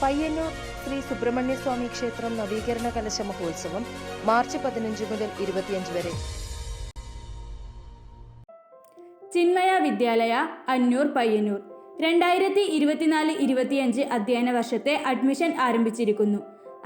പയ്യന്നൂർ ശ്രീ സുബ്രഹ്മണ്യസ്വാമി ക്ഷേത്രം നവീകരണ കലശ മഹോത്സവം മാർച്ച് പതിനഞ്ച് മുതൽ ഇരുപത്തിയഞ്ച് വരെ. ചിന്മയ വിദ്യാലയ അന്നൂർ പയ്യന്നൂർ. രണ്ടായിരത്തി ഇരുപത്തിനാല് ഇരുപത്തിയഞ്ച് അധ്യയന വർഷത്തെ അഡ്മിഷൻ ആരംഭിച്ചിരിക്കുന്നു.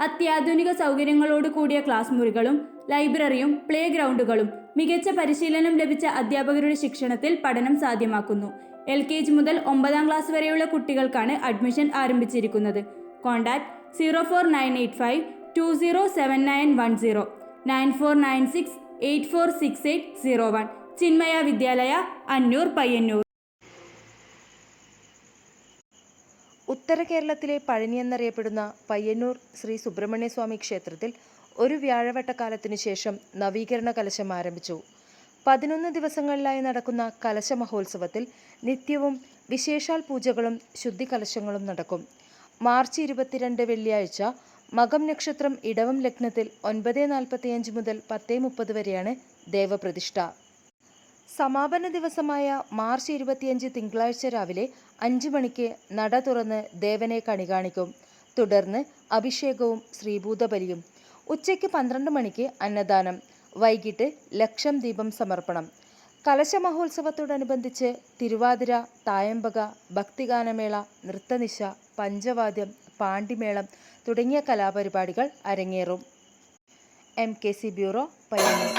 അത്യാധുനിക സൗകര്യങ്ങളോട് കൂടിയ ക്ലാസ് മുറികളും ലൈബ്രറിയും പ്ലേ ഗ്രൗണ്ടുകളും മികച്ച പരിശീലനം ലഭിച്ച അധ്യാപകരുടെ ശിക്ഷണത്തിൽ പഠനം സാധ്യമാക്കുന്നു. എൽ കെ ജി മുതൽ ഒമ്പതാം ക്ലാസ് വരെയുള്ള കുട്ടികൾക്കാണ് അഡ്മിഷൻ ആരംഭിച്ചിരിക്കുന്നത്. Contact zero four nine eight five two zero seven nine one zero nine four nine six eight four six eight zero one Chinmaya Vidyalaya Annur Payyanur ഉത്തര കേരളത്തിലെ പഴനി എന്നറിയപ്പെടുന്ന പയ്യന്നൂർ ശ്രീ സുബ്രഹ്മണ്യ സ്വാമി ക്ഷേത്രത്തിൽ ഒരു വ്യാഴവട്ടക്കാലത്തിനു ശേഷം നവീകരണ കലശം ആരംഭിച്ചു. പതിനൊന്ന് ദിവസങ്ങളിലായി നടക്കുന്ന കലശ മഹോത്സവത്തിൽ നിത്യവും വിശേഷാൽ പൂജകളും ശുദ്ധി കലശങ്ങളും നടക്കും. മാർച്ച് ഇരുപത്തിരണ്ട് വെള്ളിയാഴ്ച മകം നക്ഷത്രം ഇടവം ലഗ്നത്തിൽ ഒൻപത് നാൽപ്പത്തിയഞ്ച് മുതൽ പത്ത് മുപ്പത് വരെയാണ് ദേവപ്രതിഷ്ഠ. സമാപന ദിവസമായ മാർച്ച് ഇരുപത്തിയഞ്ച് തിങ്കളാഴ്ച രാവിലെ അഞ്ച് മണിക്ക് നട തുറന്ന് ദേവനെ കണി കാണിക്കും തുടർന്ന് അഭിഷേകവും ശ്രീഭൂതബലിയും. ഉച്ചയ്ക്ക് പന്ത്രണ്ട് മണിക്ക് അന്നദാനം. വൈകിട്ട് ലക്ഷം ദീപം സമർപ്പണം. കലശമഹോത്സവത്തോടനുബന്ധിച്ച് തിരുവാതിര തായമ്പക ഭക്തിഗാനമേള നൃത്തനിശ പഞ്ചവാദ്യം പാണ്ടിമേളം തുടങ്ങിയ കലാപരിപാടികൾ അരങ്ങേറും. M K C bureau Payyanur.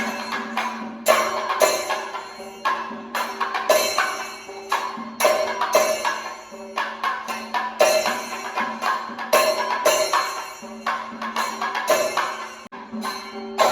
you